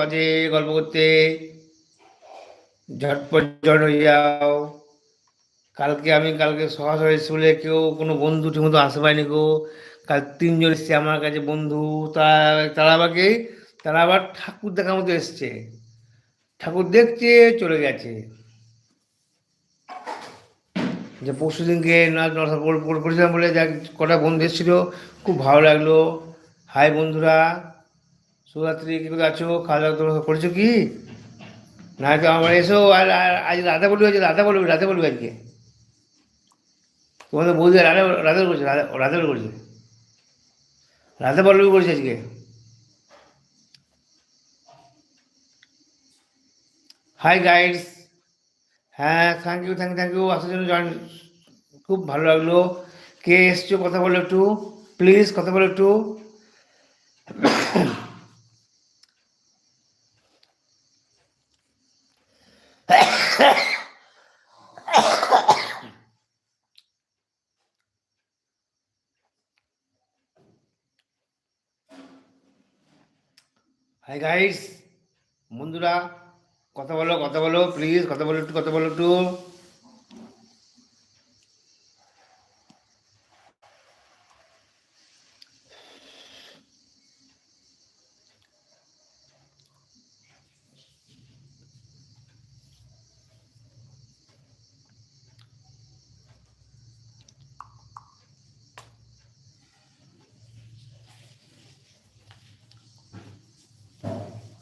মাঝে গল্প করতে, ঝটপট জট হয়ে যাও। কালকে আমি কালকে সরাসরি স্কুলে কেউ কোনো বন্ধু ঠিক মতো আসতে পারেনি কেউ কাল তিনজন এসছে আমার কাছে বন্ধু তারা তারা আমাকে, তারা আবার ঠাকুর দেখার মতো এসছে। ঠাকুর দেখছে, চলে গেছে। যে পরশু দিনকে নাচ করেছিলাম বলে কটা বন্ধু এসেছিল, খুব ভালো লাগল। হাই বন্ধুরা শুভরাত্রি কী করে আছো? খাওয়া দাওয়া তোমরা করেছ কি? না তো আমার এসো, আর আজ রাধা বলবি, আজ রাধা বলবি রাধা বলবি আজকে। তোমাদের বৌদি রাধা রাধা করছে রাধা রাধা করছে। রাধা বল্লবী করছে আজকে। হাই গাইডস হ্যাঁ thank you thank thank you আসার জন্য জয়েন খুব ভালো লাগল। কে এসছো? কথা বলো একটু। প্লিজ কথা বলো একটু। হাই গাইস বন্ধুরা কথা বলো কথা বলো প্লিজ কথা বলো একটু কথা বলো একটু।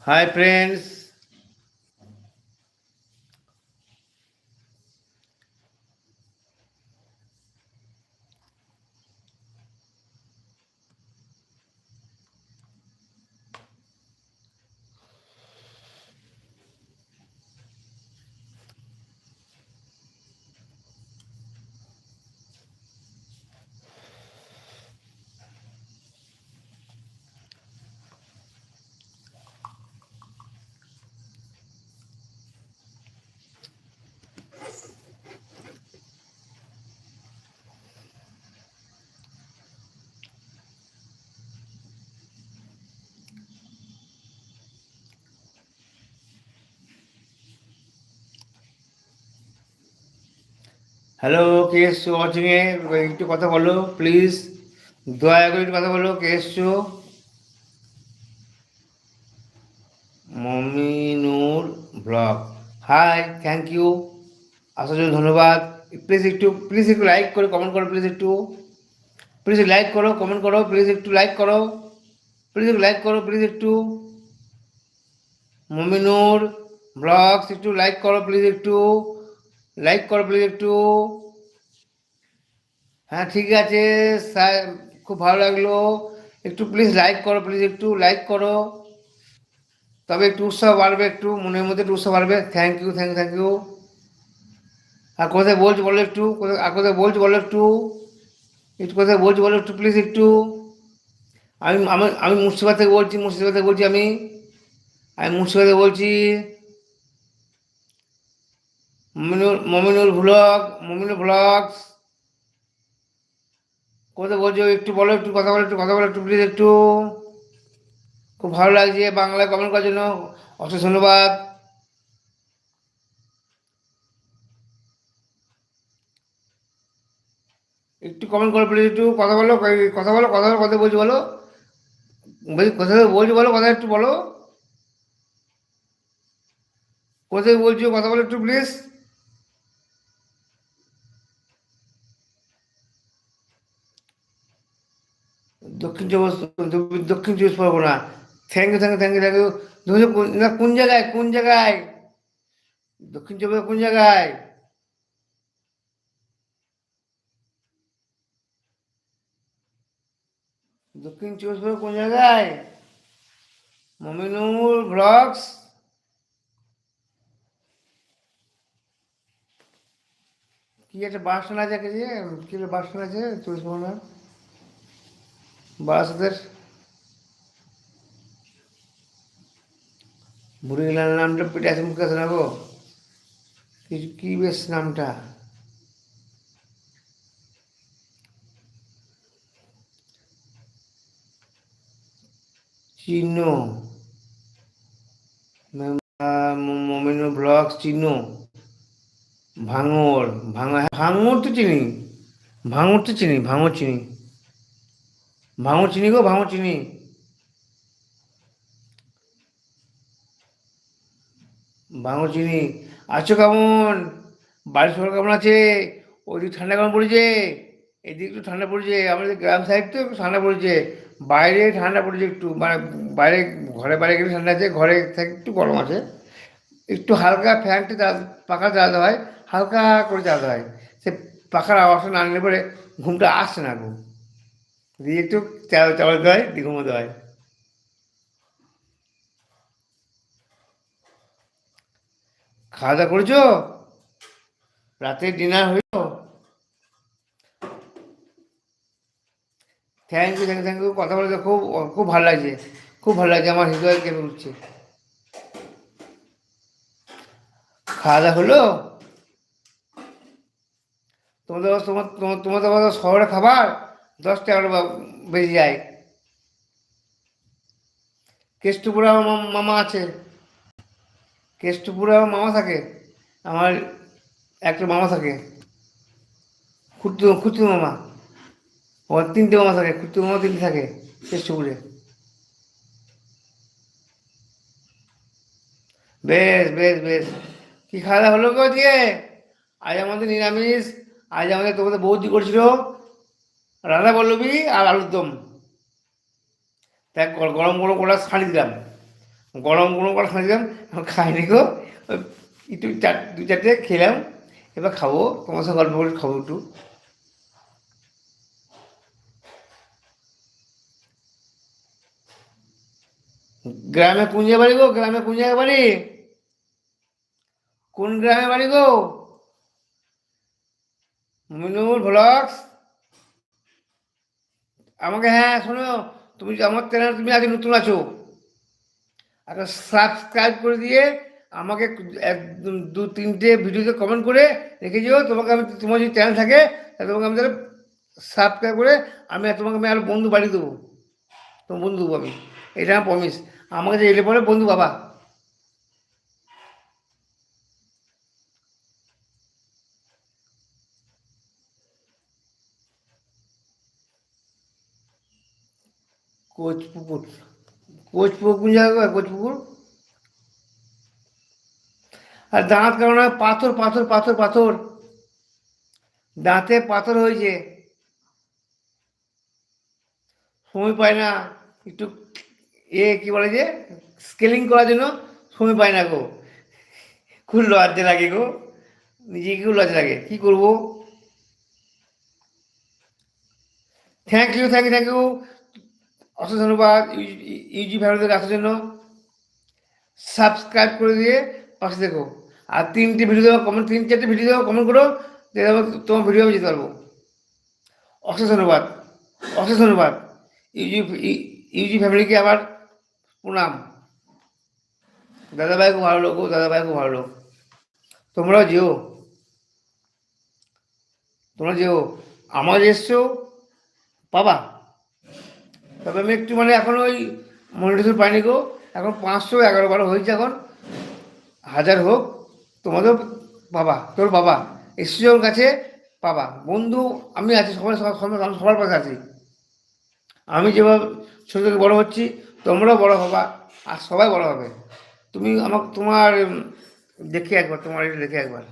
হাই ফ্রেন্ডস হ্যালো কে এসছো ওয়াচিং এ একটু কথা বলো প্লিজ দয়া করে একটু কথা বলো কে এসছো Mominur blog. Hi thank you আসার জন্য ধন্যবাদ। প্লিজ একটু প্লিজ একটু লাইক করে কমেন্ট করো প্লিজ একটু। প্লিজ লাইক করো কমেন্ট করো প্লিজ একটু লাইক করো। প্লিজ একটু লাইক করো প্লিজ একটু। মমিনুর ব্লগস একটু লাইক করো প্লিজ একটু। লাইক করো প্লিজ একটু। হ্যাঁ ঠিক আছে খুব ভালো লাগল। একটু প্লিজ লাইক করো প্লিজ একটু লাইক করো। তবে একটু উৎসাহ বাড়বে, একটু মনের মধ্যে একটু উৎসাহ বাড়বে। Thank you thank you thank you আর কোথায় বলছি বলো একটু আর কোথায় বলছি বলো একটু। একটু কোথায় বলছি বলো একটু প্লিজ একটু। আমি আমি আমি মুর্শিদাবাদ থেকে বলছি, মুর্শিদাবাদ থেকে বলছি আমি। আমি মুর্শিদাবাদ থেকে বলছি মমিনুল মমিনুল ভ্লগ মমিনুল ব্লগস কোথায় বলছো, একটু বলো, একটু কথা বলো, একটু কথা বলো, একটু প্লিজ একটু। খুব ভালো লাগছে বাংলায় কমেন্ট করার জন্য। অশেষ ধন্যবাদ। একটু কমেন্ট করো প্লিজ একটু। কথা বলো কথা বলো কথা বলো, কথা বলছি, বলো। বলছি কোথায় বলছি বলো, কথা একটু বলো। কোথায় বলছো, কথা বলো একটু please Dakshin Chabbish Dakshin Chabbish Pargana. Thank you thank you thank you thank you কোন না কোন জায়গায় কোন জায়গায়? দক্ষিণ চব্বিশ কোন জায়গায়? দক্ষিণ চব্বিশ পরগনা কোন জায়গায়? মমিনুল ব্লগস। কি একটা বাস স্ট্যান্ড আছে, কি যে? কি একটা বাস স্ট্যান্ড আছে চব্বিশ পরগনা? বাসদের গেলাম নামটা পেটে আছে মুখে গো? কিছু কি বেশ নামটা? চিহ্ন মমিনু ব্লগ চিনো। ভাঙর। ভাঙা ভাঙর তো চিনি। ভাঙর তো চিনি, ভাঙর চিনি। ভাঙর চিনি গো ভাঙর চিনি। ভাঙর চিনি। আছো কেমন? বাড়ির সবার কেমন আছে? ওইদিক ঠান্ডা কেমন পড়েছে? এদিক একটু ঠান্ডা পড়েছে। আমাদের গ্রাম সাইড তো একটু ঠান্ডা পড়েছে। বাইরে ঠান্ডা পড়েছে একটু মানে বাইরে, ঘরে বাইরে গেলে ঠান্ডা আছে, ঘরে থেকে একটু গরম আছে। একটু হালকা ফ্যানটা পাখা চালাতে হয়, হালকা করে চালাতে হয়। সে পাখার আওয়াজটা না নিলে পরে ঘুমটা আসছে না ঘুম দিয়ে একটু চালাতে হয় দিয়ে ঘুমোতে হয় খাওয়া দাওয়া করেছ? রাতে ডিনার হইল thank you thank thank you কথা বলতে খুব খুব ভালো লাগছে। খুব ভালো লাগছে, আমার হৃদয় কেঁপে উঠছে। খাওয়া দাওয়া হলো? তোমাদের তোমার তোমাদের শহরে খাবার? দশটা এগারো বেজে যায়। কেষ্টপুরে মামা আছে। কেষ্টপুরে মামা থাকে। আমার একটা মামা থাকে। খুঁড়তু খুঁড়তু মামা। আমার তিনটে মামা থাকে। খুঁড়তু মামা তিনটে থাকে কেষ্টপুরে। বেশ বেশ বেশ। কি খাওয়া হলো গো দিয়ে আজ আমাদের নিরামিষ। আজ আমাদের তোমাদের বৌদি করছিল রাধা বল্লবী আর আলুর দম তাই গরম গরম করা ছাড়ি দিলাম। গরম গরম করা ছাড়ি দিলাম। খাইনি গো। একটু চার, দু চারটে খেলাম। এবার খাব। তোমার সাথে গল্প করে খাব একটু। গ্রামে কোন জায়গায় বাড়ি গো? গ্রামে কোন জায়গায় বাড়ি? কোন গ্রামে বাড়ি গো? মিনুর ভ্লগস? আমাকে হ্যাঁ শোনো, তুমি আমার চ্যানেল তুমি আগে নতুন আছো। একটা সাবস্ক্রাইব করে দিয়ে আমাকে দু- তিনটে ভিডিওতে কমেন্ট করে রেখে দিও। তোমাকে আমি, তোমার যদি চ্যানেল থাকে তোমাকে আমি তাহলে সাবস্ক্রাইব করে আমি তোমাকে, আমি আর বন্ধু বাড়ি দেবো। তোমার বন্ধু দেবো আমি। এটা আমার প্রমিস আমাকে এলে পরে বন্ধু বাবা। কোচপুকুর। কোচপুকুর কোন জায়গা কোচপুকুর? আর দাঁত কারণ পাথর পাথর পাথর পাথর। দাঁতে পাথর হয়েছে। সময় পায় না একটু এ কি বলে যে স্কেলিং করার জন্য সময় পায় না গো। খুব লজ্জা লাগে গো। নিজেকে খুব লজ্জা লাগে। কি করব? Thank you thank you thank you অসংখ্য ধন্যবাদ ইউজি ফ্যামিলিতে আসার জন্য। সাবস্ক্রাইব করে দিয়ে পাশে দেখো আর তিনটে ভিডিও দেবো কমেন্ট তিন, চারটে ভিডিও দেবো কমেন্ট করো দেবো তোমার ভিডিও আমি যেতে পারব। অশেষ ধন্যবাদ অশেষ ধন্যবাদ। ইউজি ইউজি ফ্যামিলিকে আবার প্রণাম। দাদাভাই খুব ভালো লোক দাদা দাদাভাই খুব ভালো লোক। তোমরাও যেও। তোমরা যেও। আমার এসছো। বাবা তবে আমি একটু মানে এখন ওই মনিটর পাইনি গো। এখন পাঁচশো এগারো বারো হয়েছে এখন। হাজার হোক, তোমাদের বাবা, তোর বাবা ওর কাছে, বাবা, বন্ধু, আমি আছি সবার সবার পাশে আছি। আমি যেভাবে ছোটো থেকে বড়ো হচ্ছি, তোমরাও বড় হবা, আর সবাই বড় হবে। তুমি আমাকে তোমার দেখে একবার, তোমার এটা দেখে একবার।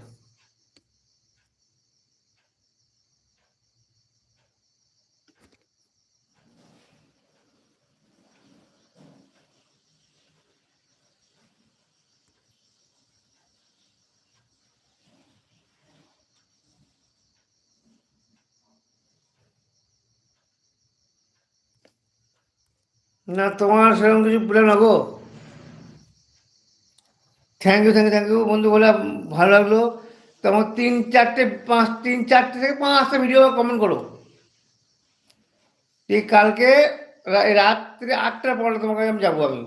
না, তোমার সেরকম কিছু প্ল্যান না গো thank you thank you thank you বন্ধু, বলে ভালো লাগল। তোমার তিন চারটে, পাঁচ, তিন চারটে থেকে পাঁচটা ভিডিও কমেন্ট করো। ঠিক কালকে রাত্রে আটটার পরে তোমাকে আমি যাব আমি।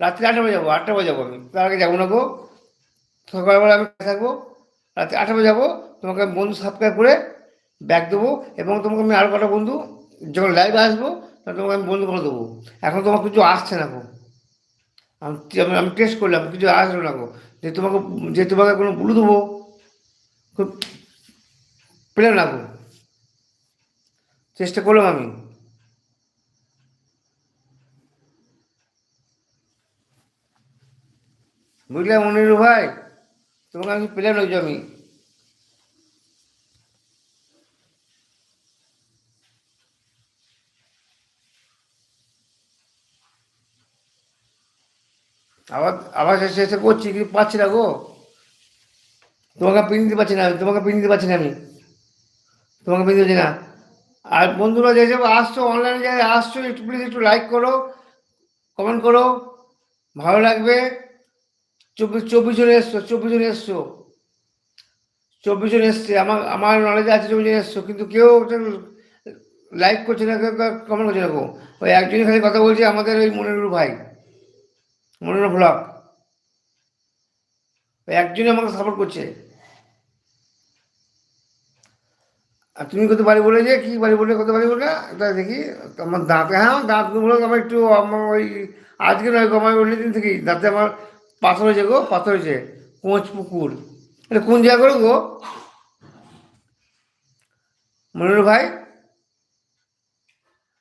রাত্রে আটটা বাজে যাব, আটটা বাজে যাব আমি। তার আগে যাব না গো। সকালবেলা আমি থাকব। রাত্রি আটটা বাজে যাব। তোমাকে বন্ধু সাবস্ক্রাইব করে ব্যাগ দেবো। এবং তোমাকে আমি আরও কটা বন্ধু যখন লাইভে আসব তোমাকে আমি বন্ধ করে দেবো। এখন তোমার কিছু আসছে না গো। আমি আমি টেস্ট করলাম, কিছু আসলো না গো। যে তোমাকে যে তোমাকে কোনো ব্লু দেবো, খুব পেলাম না গো। চেষ্টা করলাম আমি। বুঝলে মনির ভাই? তোমাকে আমি পেলাম না আমি আবার আবার এসে করছি কিন্তু পাচ্ছি না গো? তোমাকে পিন দিতে পারছি না, তোমাকে পিন দিতে পারছি না আমি। তোমাকে পিন দিচ্ছি না। আর বন্ধুরা যে সব আসছো অনলাইনে যারা আসছো, একটু প্লিজ একটু লাইক করো কমেন্ট করো। ভালো লাগবে। চব্বিশ চব্বিশ জন এসছো, চব্বিশ জন এসছো। চব্বিশ জন এসছে, আমার আমার নলেজে আছে চব্বিশ জন এসছো, কিন্তু কেউ লাইক করছে না, কেউ কমেন্ট করছে না কেউ ওই একজনের সাথে কথা বলছে আমাদের ওই মনিরুল ভাই। মনিরুল ব্লগ ওই একজনই আমাকে সাপোর্ট করছে। আর তুমি কত বাড়ি বলে যে, কি বাড়ি বলে, কত বাড়ি বলে? এটা দেখি, আমার দাঁতে হ্যাঁ আমার দাঁতগুলো আমার একটু, আমার ওই, আজকে নয় আমার অনেক দিন থেকেই দাঁতে আমার পাথর হয়েছে গো, পাথর হয়েছে, কোঁচ পুকুর। এটা কোন জায়গা করে গো? মনিরুল ভাই?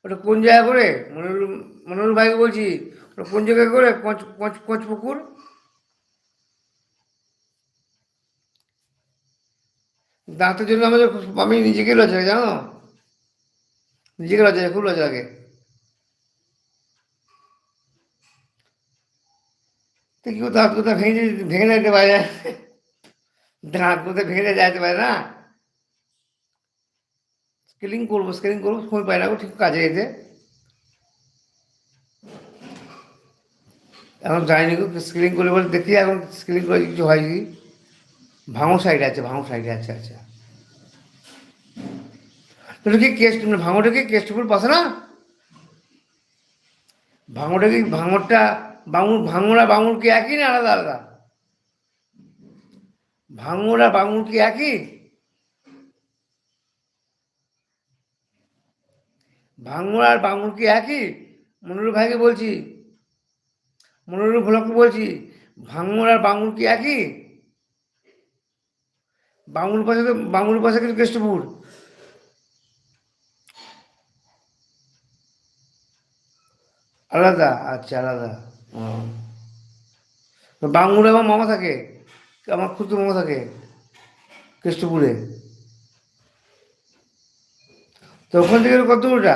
ওটা কোন জায়গা করে মনিরুল মনিরুল ভাইকে বলছি। কোন জায়গায় করে? কোঁচ কোঁচ কোঁচ পুকুর? দাঁতের জন্য আমাদের আমি নিজেকে লজ্জা জানো? নিজেকে লজ্জা খুব লজ্জা লাগে। তো কেউ দাঁত কোথাও ভেঙে ভেঙে যেতে পারে? দাঁত কোথাও ভেঙে যেতে পারে না? স্কেলিং করব স্কেলিং করব, সময় পাই না ঠিক কাজে যেতে। এখন যাইনি স্কেলিং করে বলে দেখি এখন স্কেলিং করে কিছু হয়নি। ভাঙো সাইডে আছে, ভাঙো সাইডে আছে আচ্ছা। ওটা কি কেস্ট ভাঙোটা কি কেষ্টপুর পাশে না? ভাঙোটা কি ভাঙরটা বাঙুর ভাঙড়া বাঙুর কি একই না আলাদা আলাদা? ভাঙড়া বাঙুর কি একই? ভাঙড় আর বাঙুর কি একই? মনুর ভাইকে বলছি মনুর ভ্লককে বলছি? ভাঙুর আর বাঙুর কি একই? বাঙুর পাশে বাঙুর পাশে কিন্তু কেষ্টপুর। আলাদা আচ্ছা আলাদা। বাঙুরে আমার মামা থাকে? আমার খুব মামা থাকে কেষ্টপুরে। তো ওখান থেকে কত ওটা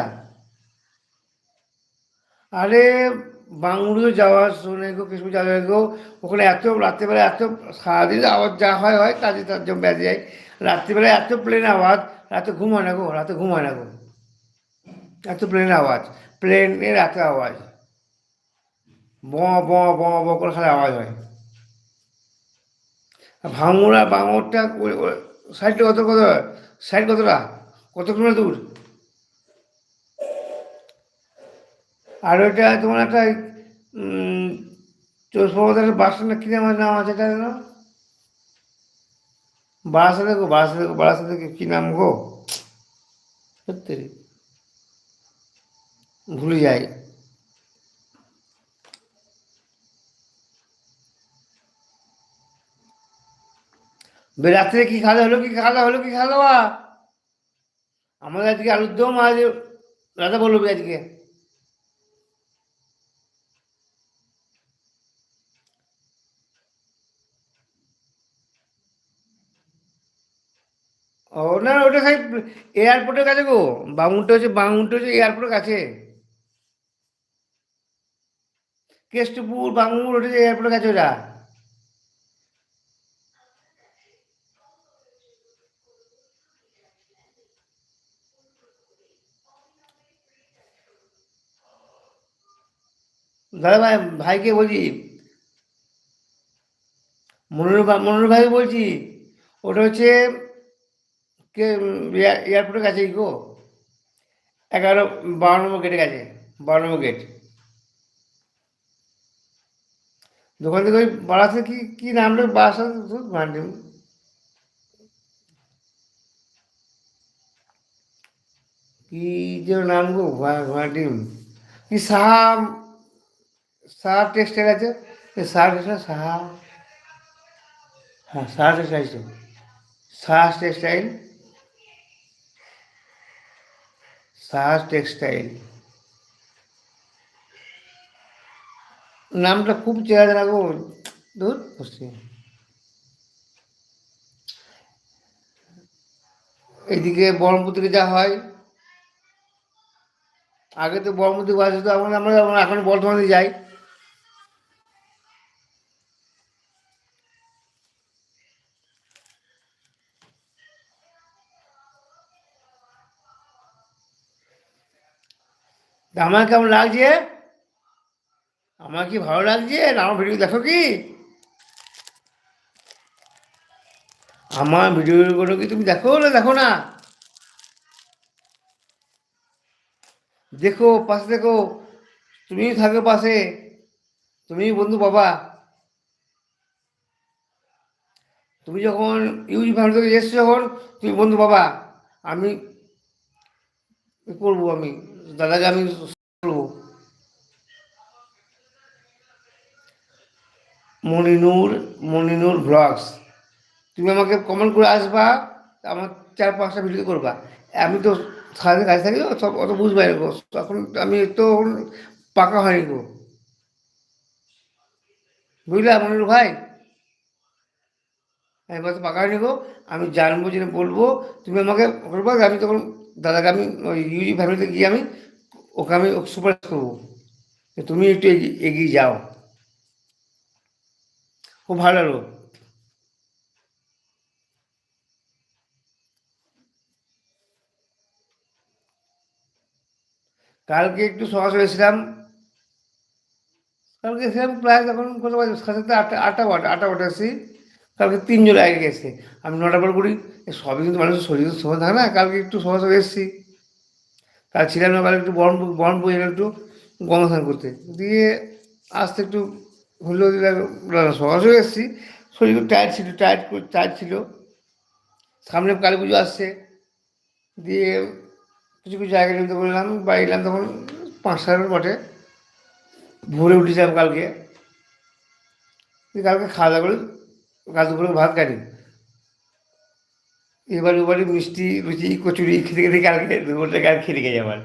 আরে বাঙুরিও যাওয়ার শুনে গো কেষ্টপুর যাওয়া গো ওখানে এত রাত্রিবেলা এত সারাদিন আওয়াজ যা হয় হয় কাজে তার জন্য বেঁধে যায়। রাত্রিবেলা এত প্লেন আওয়াজ, রাতে ঘুম হয় না গো, রাতে ঘুম হয় না গো। এত প্লেনের আওয়াজ প্লেনের এত আওয়াজ। ব ব ব ব করে খালি আওয়াজ হয়। ভাঙুরা বাঙরটা সাইডটা কত কত? সাইড কতটা? কত কিলোমিটার দূর? আর ওইটা তোমার একটা চৌষ পর্বতের বাস না কি নাম নাম আছে এটা যেন? বারাসাতে গো বারাসাতে গো বারাসাতে কি নাম গো? সত্যি ভুলে বে, রাত্রে কি খাওয়া হলো, কি খাওয়া হলো, কি খাওয়া দাওয়া আমাদের আজকে আলুর দম আজ রাজা বলল আজকে। ও, না ওটা সাই এয়ারপোর্টের কাছে গো। বামুনটা হচ্ছে বামুনটা হচ্ছে এয়ারপোর্টের কাছে। কেষ্টপুর বাঙুর ওটা এয়ারপোর্টের কাছে ওটা। দাদা ভাই, ভাইকে বলছি মনোর মনোর ভাই বলছি, ওটা হচ্ছে কে এয়ার- এয়ারপোর্টের কাছেই গো? এগারো বারো নম্বর গেটের কাছে বারো নম্বর গেট দোকান থেকে ওই বারাসে কি কি নাম রে? বাসা ভান্ডিম কি যে নাম গো? ভান্ডিম কি সাহা সাহা টেক্সটাইল আছে? সাহা টেক্সটাইল সাহা। হ্যাঁ Saha textile Saha textile Saha textile নামটা খুব চেহারা রাখব দূর এইদিকে বহরমপুর থেকে যা হয়। আগে তো থেকে বাস আমরা আমরা এখন বর্ধমানে যাই। আমার কেমন লাগছে? আমার কি ভালো লাগছে? আমার ভিডিও দেখো কি? আমার ভিডিওগুলো কি তুমি দেখো না দেখো না? দেখো, পাশে দেখো। তুমি থাকো পাশে। তুমি বন্ধু বাবা। তুমি যখন ইউজ ফ্যামিলি থেকে এসছো যখন, তুমি বন্ধু বাবা। আমি করব আমি? দাদাকে আমি করব মনিনুর মনিনুর ব্লগস তুমি আমাকে কমেন্ট করে আসবা, আমার চার পাঁচটা ভিডিও করবা। আমি তো সারাদিন কাজে থাকি সব অত বুঝবাই গো। এখন আমি তো পাকা হয়নি গো। বুঝলা মনির ভাই? আমি তো পাকা হয়নি গো। আমি জানব, জেনে বলব। তুমি আমাকে করবা, আমি তখন দাদাকে আমি ওই ইউজি ফ্যামিলিতে গিয়ে আমি ওকে আমি সুপারিশ করব তুমি একটু এগিয়ে- যাও খুব ভালো লাগল কালকে একটু সকাল এসেছিলাম কালকে এসেছিলাম প্রায় তখন কত বাজে আটটা আটটা বাটে আটটা বাটে আসি কালকে তিনজন আগে গেছে। আমি নটা পর করি সবই কিন্তু মানুষের শরীর সময় থাকে না। কালকে একটু সকাল সকাল এসেছি। কাল ছিলাম না কালকে একটু বরণ বরণ বই একটু গঙ্গাস্নান করতে। দিয়ে আসতে একটু হলো সকাল সকাল এসেছি। শরীর টায়ার্ড ছিল টায়ার্ড টায়ার ছিল। সামনে কালী পুজো আসছে। দিয়ে কিছু কিছু জায়গা নিতে বললাম বা এলাম তখন পাঁচ সাড়ে বটে। ভোরে উঠেছিলাম কালকে। কালকে খাওয়া দাওয়া করে গাছ দুপুরে ভাত কাটি এবার এবারে মিষ্টি লুচি, কচুরি খেতে খেতে কালকে দুপুরটা কাল খেতে গেছে আমার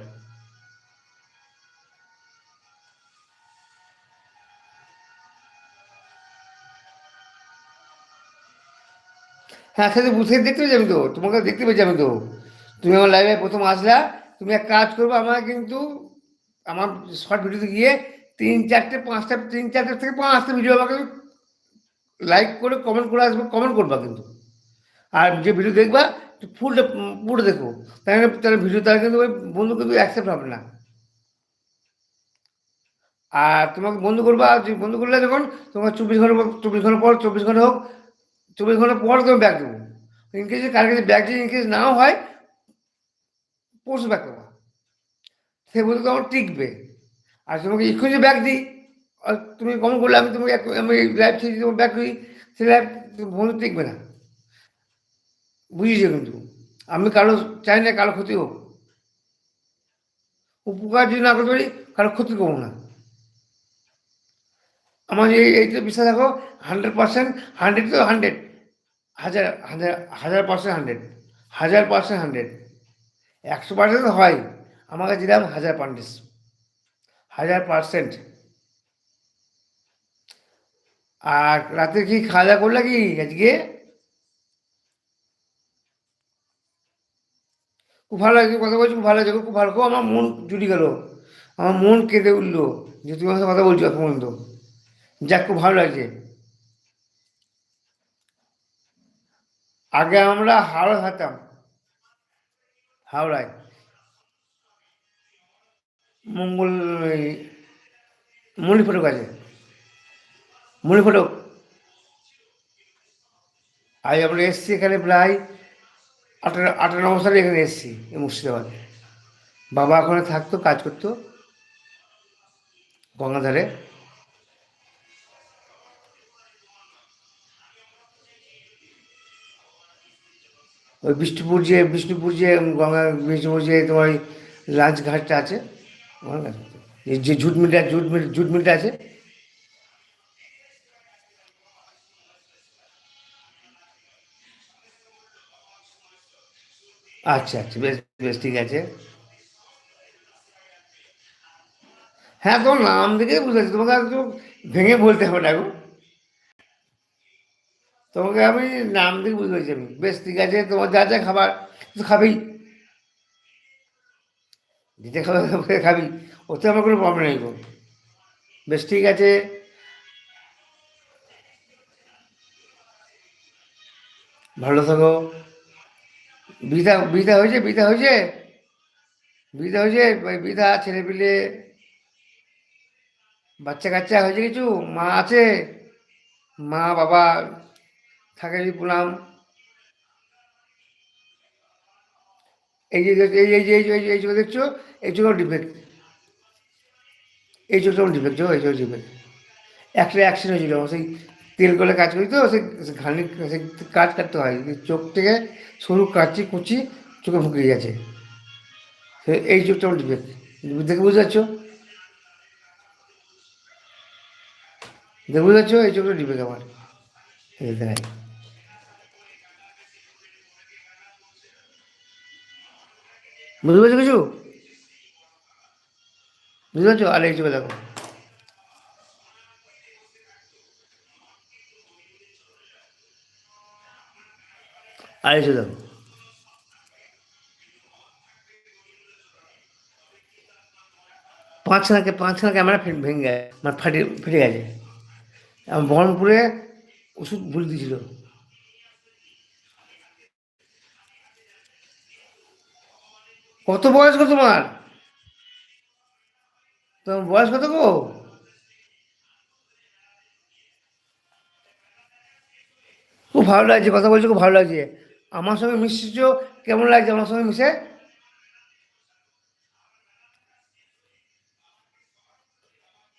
হ্যাঁ সাথে বুঝে দেখতে পেয়েছি আমি তো। তোমাকে দেখতে পেয়েছি আমি তো। তুমি আমার লাইভে প্রথম আসলা। তুমি এক কাজ করবে আমার কিন্তু আমার শর্ট ভিডিওতে গিয়ে তিন চারটে, পাঁচটা, তিন চারটে থেকে পাঁচটা ভিডিও আমাকে লাইক করে কমেন্ট করে আসবে কমেন্ট করবা কিন্তু। আর যে ভিডিও দেখবা, ফুলটা পুরো দেখো। তাহলে তাহলে ভিডিও তাহলে কিন্তু ওই বন্ধু কিন্তু অ্যাকসেপ্ট হবে না। আর তোমাকে বন্ধু করবা, আর বন্ধু করলে যখন তোমার চব্বিশ ঘণ্টা চব্বিশ ঘণ্টা পর, চব্বিশ ঘণ্টা হোক, চব্বিশ ঘণ্টা পর তুমি ব্যাগ দেবো। ইনকেস কার কাছে ব্যাগ যদি ইনকেস নাও হয়, পরশু ব্যাগ দেবো সে বলতে তোমার টিকবে। আর তোমাকে এক্ষুনি যে ব্যাগ দিই তুমি কমন করলে আমি তোমাকে আমি লাইভ ছেড়ে তোমার ব্যাগ দিই সে লাইভ বন্ধু দেখবে না। বুঝেছ কিন্তু। আমি কারও চাই না কারও ক্ষতি হোক। উপকার যদি না করতে পারি, কারও ক্ষতি করব না। আমার এই এইটা বিশ্বাস রাখো হান্ড্রেড পার্সেন্ট হান্ড্রেড তো হান্ড্রেড হাজার হাজার হাজার পার্সেন্ট হান্ড্রেড হাজার পার্সেন্ট হান্ড্রেড একশো পার্সেন্ট হয়। আমার কাছে দিলাম হাজার পার্সেন্ট হাজার পার্সেন্ট আর রাতে কি খাওয়া দাওয়া করলে কি আজকে? খুব ভালো লাগছে, কথা বলছি, খুব ভালো লাগছে, খুব ভালো। খুব আমার মন জুড়ে গেল। আমার মন কেঁদে উঠল যে তুমি আমার সাথে কথা বলছো এত পর্যন্ত যাক, খুব ভালো লাগছে। আগে আমরা হাওড়া থাকতাম হাওড়ায়। মঙ্গল, এই মণি মণি ফটক আজ আমরা এসছি এখানে প্রায় আঠারো আঠারো সালে এখানে এসছি এই মুর্শিদাবাদ। বাবা ওখানে থাকতো, কাজ করতো। গঙ্গাধারে। ওই বিষ্ণুপুর যে বিষ্ণুপুর যে গঙ্গা বিষ্ণুপুর যে তোমার ওই লাঞ্চ ঘাটটা আছে যে জুট মিলটা জুট মিল মিলটা আছে আচ্ছা আচ্ছা বেশ বেশ, ঠিক আছে। হ্যাঁ তোমার নাম দেখে বুঝেছি তোমাকে আর ভেঙে বলতে হবে না তোমাকে আমি নাম দেখে বুঝতে পেরেছি আমি। বেশ, ঠিক আছে, তোমার যা যা খাবার তুই খাবেই দিতে খাবে খাবি। ওতে আমার কোনো প্রবলেম নেই বেশ, ঠিক আছে। ভালো থাকো। বিধা বিধা হয়েছে বিধা হয়েছে বিধা হয়েছে বিধা ছেলে পিলে বাচ্চা কাচ্চা হয়েছে কিছু মা আছে মা বাবা থাকে প্রণাম এই যে এই এই যে এই চোখ দেখছ এই চোখ ডিফেক্ট এই চোখটা ডিফেক্ট এই চোখ ডিফেক্ট একটা অ্যাক্সিডেন্ট হয়েছিল সেই তেল গলে কাজ করি তো, সে ঘানি সেই কাজ কাটতে হয়। চোখ থেকে সরু কাচি কুচি চোখে ঢুকে গেছে। সে এই চোখটা আমার দেখে বুঝতে পারছ? দেখে বুঝতে পারছ? এই চোখটা ডিফেক্ট আমার বুঝতে পারছ কিছু? বুঝতে পারছ? আর এই চোখে দেখো। এই চোখে দেখো পাঁচখানা ক্যামেরা ভেঙে গেছে। মানে ফাটে ফেটে গেছে। আমার বহরমপুরে ওষুধ ভুল দিয়েছিল। কত বয়স তোমার? তোমার বয়স কত গো? খুব ভালো লাগছে, কথা বলছো, খুব ভালো লাগছে। আমার সঙ্গে মিশছ কেমন লাগছে আমার সঙ্গে মিশে?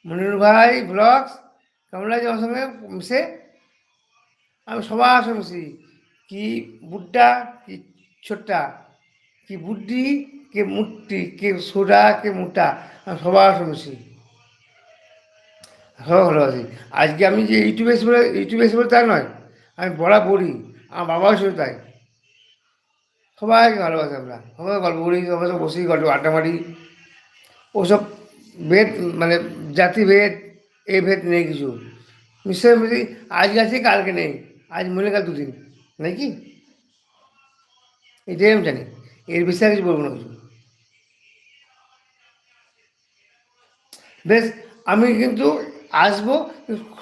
মনির ভাই, ব্লগস, কেমন লাগছে আমার সঙ্গে মিশে? আমি সবার সঙ্গে মিশি। কি বুড্ডা, কি ছোট্টা, কি বুদ্ধি কে মুট্টি, কে সোডা, কে মোটা, আমি সবার সঙ্গে মিশি। সবাই ভালোবাসি আজকে আমি যে ইউটিউবে বলে, ইউটিউবে এসে বলে তা নয়, আমি বড়া পড়ি আমার বাবাও ছিল তাই। সবাইকে ভালোবাসি আমরা। সবাই গল্প করি, সবাই সব বসি, গল্প, আড্ডা মারি। ওসব ভেদ মানে জাতি ভেদ, এ ভেদ নেই কিছু। মিশে মিশি আজকে আছে কালকে নেই। আজ মনে কাল দুদিন নাকি এটাই আমি জানি। এর বিষয়ে কিছু বলব না কিছু। বেশ, আমি কিন্তু আসব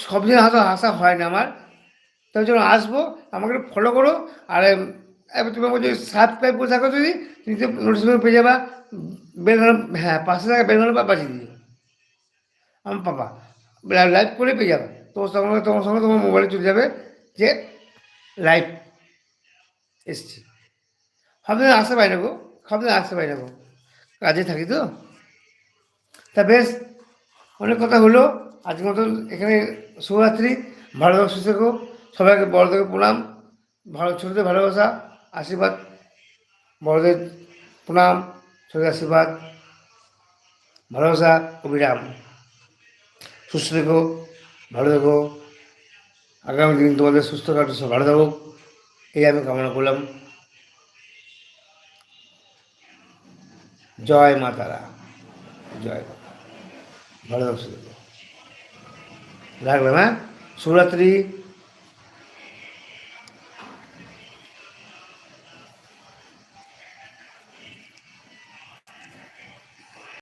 সব দিন হয় না আমার। তবে যখন আসব, আমাকে ফলো করো, আর এবার তুমি বলছো সাবস্ক্রাইব করে থাকো যদি, তুমি তো নোটিফিকেশন পেয়ে যাবা বেল হ্যাঁ পাঁচশো টাকা বেল ঘণ্টা বাঁচিয়ে দিয়ে আমার পাপা লাইভ করে পেয়ে যাবে। তোমার সঙ্গে তোমার সঙ্গে তোমার মোবাইলে চলে যাবে যে লাইভ এসছি। সবদিন আসতে পারি না গো, সবদিন আসতে পারি না গো। কাজে থাকি তো। তা বেশ, অনেক কথা হলো। আজকের মতন এখানে শুভরাত্রি। ভালো সুস্থ সবাইকে বড়দের প্রণাম। ভালো, ছোটদের ভালোবাসা। আশীর্বাদ বড়দের প্রণাম ছোটদের আশীর্বাদ, ভালোবাসা, অবিরাম। সুস্থ থেকো, ভালো থেকো। আগামী দিন তোমাদের সুস্থ কাটে সব ভালো থাকুক। এই আমি কামনা করলাম। জয় মা তারা। জয়। ভালো থাকো রাখলাম হ্যাঁ? শিবরাত্রি